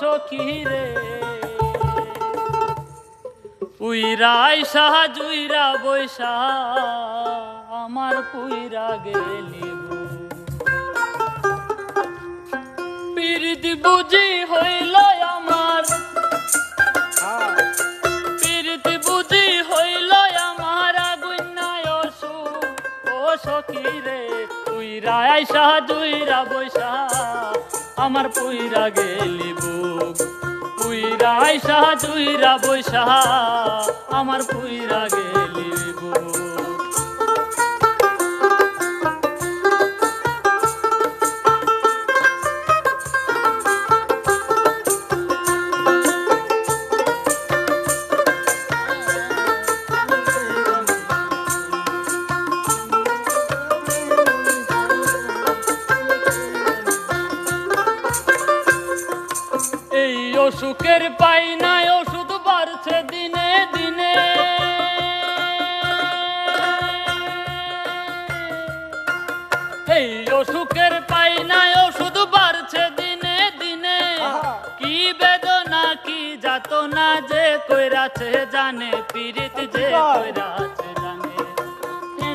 সখী রে? উইরাই সাহা জুইরা বৈশা, আমার পুইরা গেলিব পিরিতি বুঝি হইল আমার, পিরিতি বুঝি হইল আমার আগুনায় অসু। ও সখী রে? উইরাই সাহা জুইরা বৈশা আমার পুইরা গেলি বুক। পুইরা আইসা তুইরা বৈশা আমার পুইরা গেলিব অসুখের পাই নাই ওষুধ বাড়ছে দিনে দিনে। এই অসুখের পাই নাই ওষুধ বাড়ছে দিনে দিনে। কি বেদনা কি যাত না যে কইরাছে জানে পীড়িত যে কইরাছে জানে। এই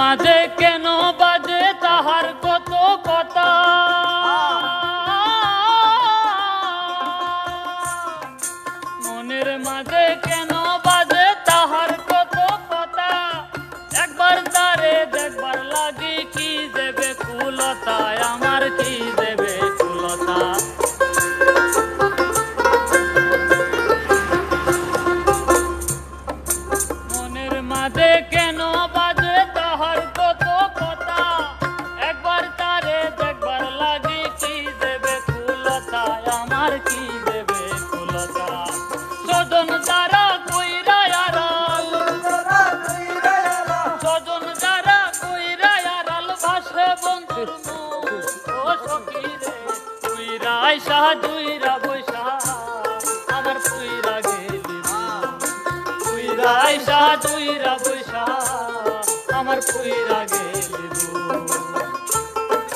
মাঝে কেন বাজে তাহার কত কথা? মনের মাঝে আমার কি দেবে কুলতা সজন যারা কইরা আড়াল। সজন যারা কইরা আড়াল ভাসে বন্ধুর মুখ ও সখী রে তুইরা আইসা, দুইরা বৈশা আমার পুইরা গেলি পুইরা আইসা আমার পুইরা গেলি